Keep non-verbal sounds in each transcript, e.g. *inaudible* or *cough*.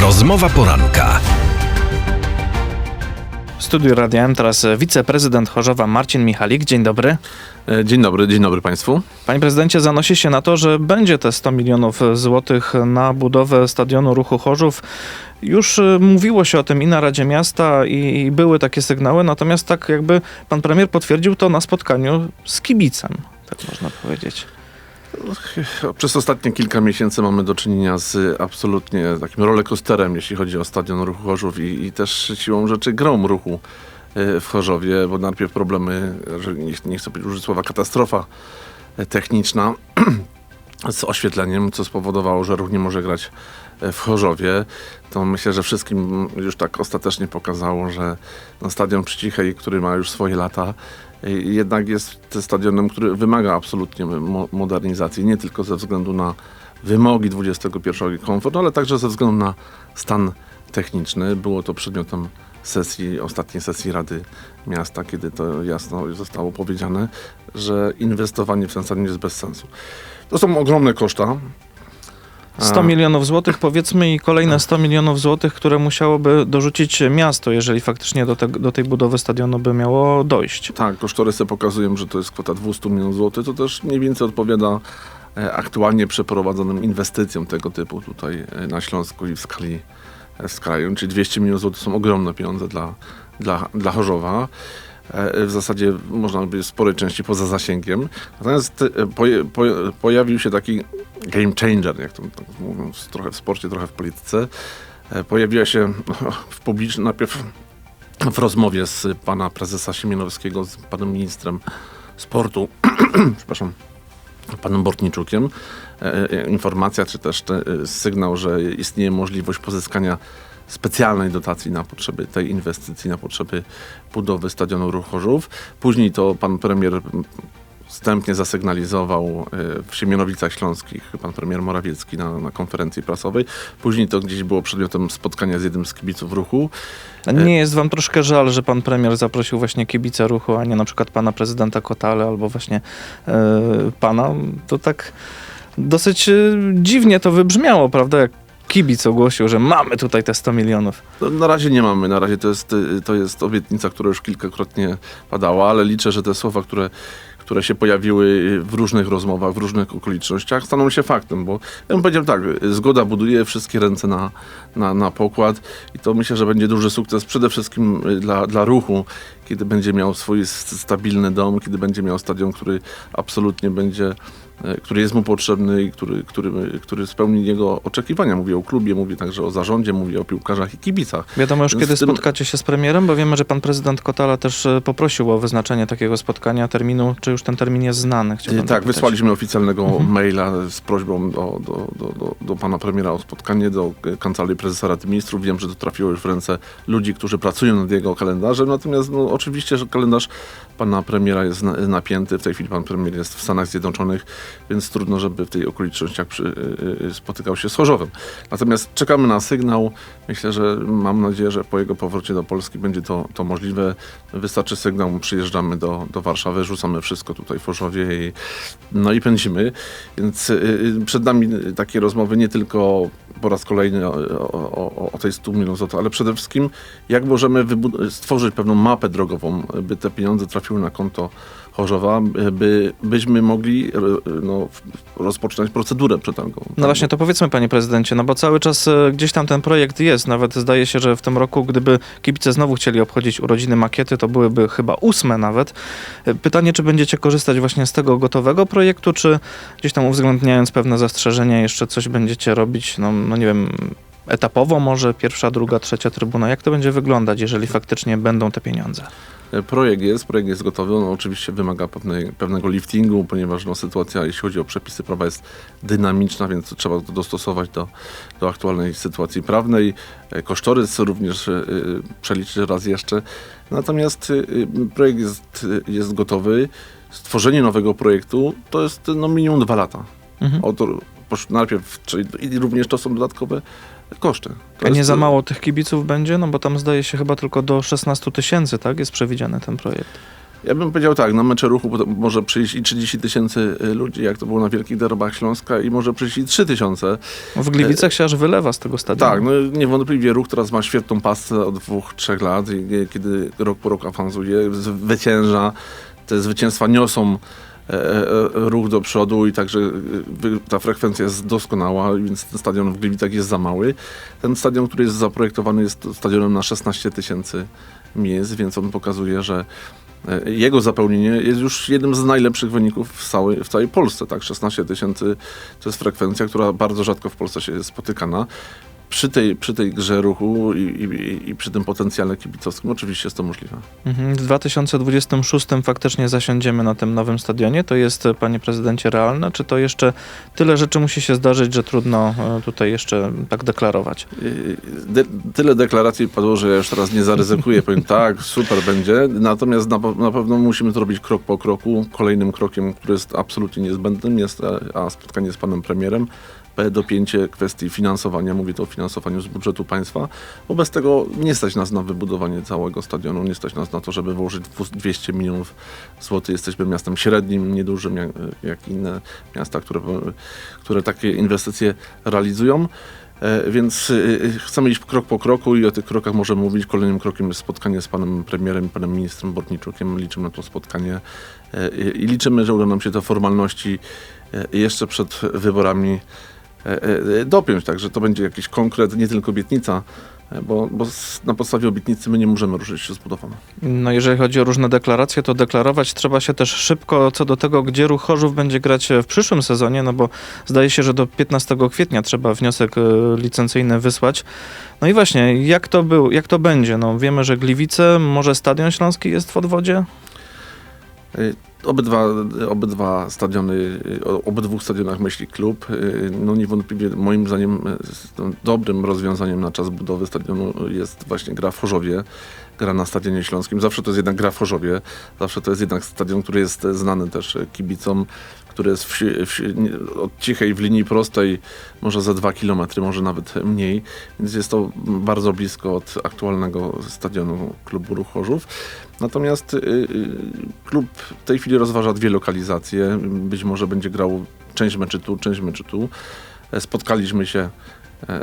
Rozmowa poranka. W studiu Radia M teraz wiceprezydent Chorzowa Marcin Michalik. Dzień dobry. E, Dzień dobry, dzień dobry Państwu. Panie prezydencie, zanosi się na to, że będzie te 100 milionów złotych na budowę stadionu ruchu Chorzów. Już y, mówiło się o tym i na Radzie Miasta i, i były takie sygnały, natomiast tak jakby pan premier potwierdził to na spotkaniu z kibicem, tak można powiedzieć. Przez ostatnie kilka miesięcy mamy do czynienia z absolutnie takim rollercoasterem, jeśli chodzi o stadion ruchu Chorzów i, i też siłą rzeczy grą ruchu e, w Chorzowie, bo najpierw problemy, nie, nie chcę użyć słowa katastrofa e, techniczna *clears throat* z oświetleniem, co spowodowało, że ruch nie może grać w Chorzowie. To myślę, że wszystkim już tak ostatecznie pokazało, że no, stadion przy Cichej, który ma już swoje lata, y, jednak jest stadionem, który wymaga absolutnie mo- modernizacji, nie tylko ze względu na wymogi XXI komfort, ale także ze względu na stan techniczny. Było to przedmiotem sesji, ostatniej sesji Rady Miasta, kiedy to jasno zostało powiedziane, że inwestowanie w ten stadion jest bez sensu. To są ogromne koszta. 100 A- milionów złotych powiedzmy i kolejne 100 milionów złotych, które musiałoby dorzucić miasto, jeżeli faktycznie do, te, do tej budowy stadionu by miało dojść. Tak, kosztorysy pokazują, że to jest kwota 200 milionów złotych. To też mniej więcej odpowiada e, aktualnie przeprowadzonym inwestycjom tego typu tutaj e, na Śląsku i w skali e, w. Czyli 200 milionów złotych są ogromne pieniądze dla, dla, dla Chorzowa. E, W zasadzie można by sporej części poza zasięgiem. Natomiast e, pojawił się taki game changer, jak to tak mówią, trochę w sporcie, trochę w polityce. E, Pojawiła się w publicznym, najpierw w rozmowie z pana prezesa Siemianowskiego, z panem ministrem sportu, *clears throat* przepraszam, panem Bortniczukiem, informacja, czy też te, sygnał, że istnieje możliwość pozyskania specjalnej dotacji na potrzeby tej inwestycji, na potrzeby budowy stadionu Ruch Chorzów. Później to pan premier wstępnie zasygnalizował e, w Siemianowicach Śląskich pan premier Morawiecki na, na konferencji prasowej. Później to gdzieś było przedmiotem spotkania z jednym z kibiców ruchu. A Nie jest wam troszkę żal, że pan premier zaprosił właśnie kibica ruchu, a nie na przykład pana prezydenta Kotale albo właśnie e, pana? To tak dosyć e, dziwnie to wybrzmiało, prawda? Jak kibic ogłosił, że mamy tutaj te 100 milionów. No, na razie nie mamy, na razie to jest, to jest obietnica, która już kilkakrotnie padała, ale liczę, że te słowa, które, które się pojawiły w różnych rozmowach, w różnych okolicznościach, staną się faktem, bo ja bym powiedział tak, zgoda buduje wszystkie ręce na, na, na pokład i to myślę, że będzie duży sukces przede wszystkim dla, dla ruchu, kiedy będzie miał swój stabilny dom, kiedy będzie miał stadion, który absolutnie będzie e, który jest mu potrzebny i który, który, który spełni jego oczekiwania. Mówię o klubie, mówię także o zarządzie, mówię o piłkarzach i kibicach. Wiadomo już, Więc kiedy tym- spotkacie się z premierem, bo wiemy, że pan prezydent Kotala też e, poprosił o wyznaczenie takiego spotkania, terminu. Czy już ten termin jest znany? Chciałbym tak, zapytać. wysłaliśmy oficjalnego Mhm. maila z prośbą do, do, do, do, do pana premiera o spotkanie, do e, kancelarii prezesa Rady Ministrów. Wiem, że to trafiło już w ręce ludzi, którzy pracują nad jego kalendarzem, natomiast no, oczywiście, że kalendarz pana premiera jest na, napięty. W tej chwili pan premier jest w Stanach Zjednoczonych, więc trudno, żeby w tej okolicznościach przy, y, y, spotykał się z Chorzowem. Natomiast czekamy na sygnał. Myślę, że mam nadzieję, że po jego powrocie do Polski będzie to, to możliwe. Wystarczy sygnał, przyjeżdżamy do, do Warszawy, rzucamy wszystko tutaj w Chorzowie i, no i pędzimy. Więc y, przed nami takie rozmowy nie tylko po raz kolejny o, o, o, o tej 100 milionów złotych, ale przede wszystkim jak możemy stworzyć pewną mapę drogową, by te pieniądze trafiły na konto Chorzowa, by, byśmy mogli y, no, w- rozpoczynać procedurę przetargową. No właśnie, to powiedzmy panie prezydencie, no bo cały czas e, gdzieś tam ten projekt jest. Nawet zdaje się, że w tym roku, gdyby kibice znowu chcieli obchodzić urodziny makiety, to byłyby chyba ósme nawet. E, Pytanie, czy będziecie korzystać właśnie z tego gotowego projektu, czy gdzieś tam uwzględniając pewne zastrzeżenia, jeszcze coś będziecie robić, no, no nie wiem, etapowo może, pierwsza, druga, trzecia trybuna. Jak to będzie wyglądać, jeżeli faktycznie będą te pieniądze? E, Projekt jest, projekt jest gotowy. On oczywiście wymaga pewnej, pewnego liftingu, ponieważ no, sytuacja, jeśli chodzi o przepisy prawa, jest dynamiczna, więc trzeba to dostosować do, do aktualnej sytuacji prawnej. E, Kosztorys również e, e, przeliczyć raz jeszcze. Natomiast e, projekt jest, jest gotowy. Stworzenie nowego projektu to jest no, minimum dwa lata. Mhm. Oto, posz- najpierw, czyli i również to są dodatkowe koszty. To A nie jest, za mało tych kibiców będzie? No bo tam zdaje się chyba tylko do 16 tysięcy, tak? Jest przewidziany ten projekt. Ja bym powiedział tak, na mecze ruchu może przyjść i 30 tysięcy y, ludzi, jak to było na Wielkich Derbach Śląska i może przyjść i 3 tysiące. W Gliwicach się aż wylewa z tego stadionu. Tak, no niewątpliwie ruch teraz ma świetną pasę od dwóch, trzech lat, i, i, kiedy rok po roku awansuje, zwycięża, te zwycięstwa niosą ruch do przodu i także e, ta frekwencja jest doskonała, więc ten stadion w Gliwicach jest za mały. Ten stadion, który jest zaprojektowany jest stadionem na 16 tysięcy miejsc, więc on pokazuje, że e, jego zapełnienie jest już jednym z najlepszych wyników w całej, w całej Polsce. Tak, 16 tysięcy to jest frekwencja, która bardzo rzadko w Polsce się jest spotykana. Przy tej, przy tej grze ruchu i, i, i przy tym potencjale kibicowskim oczywiście jest to możliwe. Mhm. W 2026 faktycznie zasiądziemy na tym nowym stadionie. To jest, e, panie prezydencie, realne? Czy to jeszcze tyle rzeczy musi się zdarzyć, że trudno e, tutaj jeszcze tak deklarować? Yy, De, tyle deklaracji padło, że ja już teraz nie zaryzykuję. Powiem *laughs* tak, super będzie. Natomiast na, na pewno musimy to robić krok po kroku. Kolejnym krokiem, który jest absolutnie niezbędnym, jest a spotkanie z panem premierem. P dopięcie kwestii finansowania, mówię tu o finansowaniu z budżetu państwa, bo bez tego nie stać nas na wybudowanie całego stadionu, nie stać nas na to, żeby włożyć 200 milionów złotych. Jesteśmy miastem średnim, niedużym jak, jak inne miasta, które, które takie inwestycje realizują. E, Więc y, chcemy iść krok po kroku i o tych krokach możemy mówić. Kolejnym krokiem jest spotkanie z panem premierem panem ministrem Bortniczukiem. Liczymy na to spotkanie e, i liczymy, że uda nam się te formalności e, jeszcze przed wyborami e, e, dopiąć. Także to będzie jakiś konkret, nie tylko obietnica, e, bo, bo na podstawie obietnicy my nie możemy ruszyć się z budową. No jeżeli chodzi o różne deklaracje, to deklarować trzeba się też szybko co do tego, gdzie ruch Chorzów będzie grać w przyszłym sezonie, no bo zdaje się, że do 15 kwietnia trzeba wniosek e, licencyjny wysłać. No i właśnie, jak to, był, jak to będzie? No wiemy, że Gliwice, może Stadion Śląski jest w odwodzie? Y, Obydwa, obydwa stadiony, y, o obydwu stadionach myśli klub. Y, No niewątpliwie moim zdaniem dobrym rozwiązaniem na czas budowy stadionu jest właśnie gra w Chorzowie, gra na Stadionie Śląskim. Zawsze to jest jednak gra w Chorzowie, zawsze to jest jednak stadion, który jest znany też kibicom, który jest wsi, nie- od cichej w linii prostej, może za dwa kilometry, może nawet mniej, więc jest to bardzo blisko od aktualnego stadionu klubu Ruch Chorzów. Natomiast y, y, klub w tej chwili rozważa dwie lokalizacje. Być może będzie grał część meczy tu, część meczy tu. E, Spotkaliśmy się,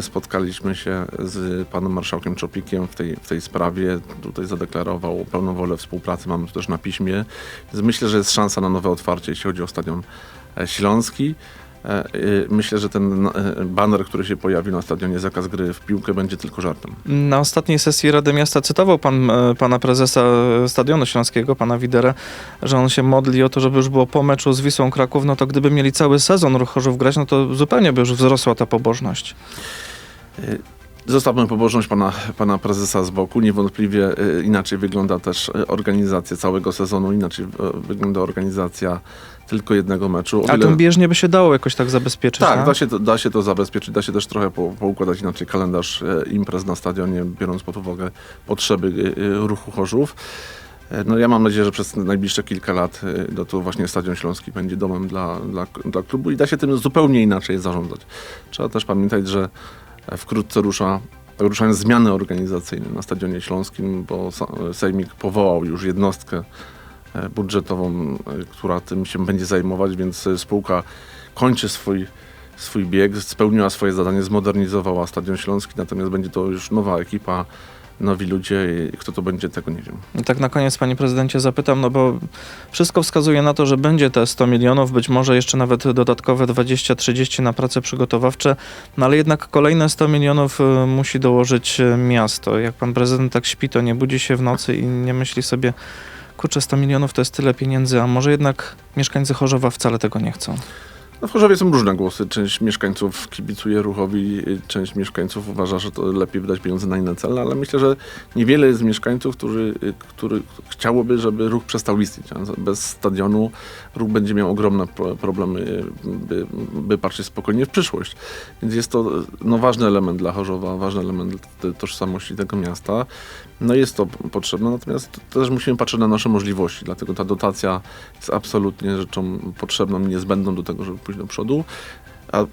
spotkaliśmy się z panem marszałkiem Czopikiem w tej, w tej sprawie. Tutaj zadeklarował pełną wolę współpracy. Mamy to też na piśmie. Więc myślę, że jest szansa na nowe otwarcie, jeśli chodzi o stadion e, Śląski. E, Myślę, że ten e, baner, który się pojawi na stadionie zakaz gry w piłkę będzie tylko żartem. Na ostatniej sesji Rady Miasta cytował pan e, pana prezesa Stadionu Śląskiego, pana Widerę, że on się modli o to, żeby już było po meczu z Wisłą Kraków, no to gdyby mieli cały sezon Ruch Chorzów grać, no to zupełnie by już wzrosła ta pobożność. Zostawmy pobożność pana, pana prezesa z boku. Niewątpliwie y, inaczej wygląda też y, organizacja całego sezonu, inaczej y, wygląda organizacja tylko jednego meczu. A tym bieżnie by się dało jakoś tak zabezpieczyć, tak, da się, to, da się to zabezpieczyć, da się też trochę po, poukładać inaczej kalendarz e, imprez na stadionie, biorąc pod uwagę potrzeby e, e, ruchu Chorzów. E, No ja mam nadzieję, że przez najbliższe kilka lat e, no to właśnie Stadion Śląski będzie domem dla, dla, dla klubu i da się tym zupełnie inaczej zarządzać. Trzeba też pamiętać, że e, wkrótce rusza ruszają zmiany organizacyjne na Stadionie Śląskim, bo Sejmik powołał już jednostkę e, budżetową, e, która tym się będzie zajmować, więc e, spółka kończy swój, swój bieg, spełniła swoje zadanie, zmodernizowała Stadion Śląski, natomiast będzie to już nowa ekipa, nowi ludzie kto to będzie, tego nie wiem. I tak na koniec, panie prezydencie, zapytam, no bo wszystko wskazuje na to, że będzie te 100 milionów, być może jeszcze nawet dodatkowe 20-30 na prace przygotowawcze, no ale jednak kolejne 100 milionów y, musi dołożyć y, miasto. Jak pan prezydent tak śpi, to nie budzi się w nocy i nie myśli sobie, kurczę, 100 milionów to jest tyle pieniędzy, a może jednak mieszkańcy Chorzowa wcale tego nie chcą. No w Chorzowie są różne głosy. Część mieszkańców kibicuje ruchowi, część mieszkańców uważa, że to lepiej wydać pieniądze na inne cele, ale myślę, że niewiele jest mieszkańców, którzy, który chciałoby, żeby ruch przestał istnieć. Bez stadionu ruch będzie miał ogromne pro- problemy, by, by patrzeć spokojnie w przyszłość. Więc jest to no, ważny element dla Chorzowa, ważny element tożsamości tego miasta. No jest to potrzebne, natomiast też musimy patrzeć na nasze możliwości, dlatego ta dotacja jest absolutnie rzeczą potrzebną, niezbędną do tego, żeby pójść do przodu. A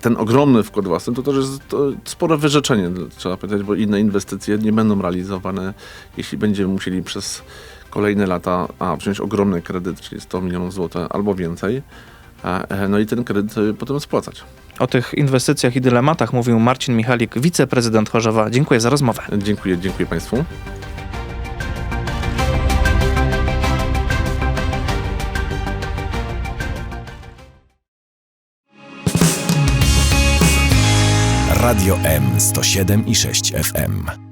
ten ogromny wkład własny to też jest to spore wyrzeczenie, trzeba powiedzieć, bo inne inwestycje nie będą realizowane, jeśli będziemy musieli przez kolejne lata a, wziąć ogromny kredyt, czyli 100 milionów złotych albo więcej, e, e, no i ten kredyt e, potem spłacać. O tych inwestycjach i dylematach mówił Marcin Michalik, wiceprezydent Chorzowa. Dziękuję za rozmowę. Dziękuję, dziękuję Państwu. Radio M 107 i 6 FM.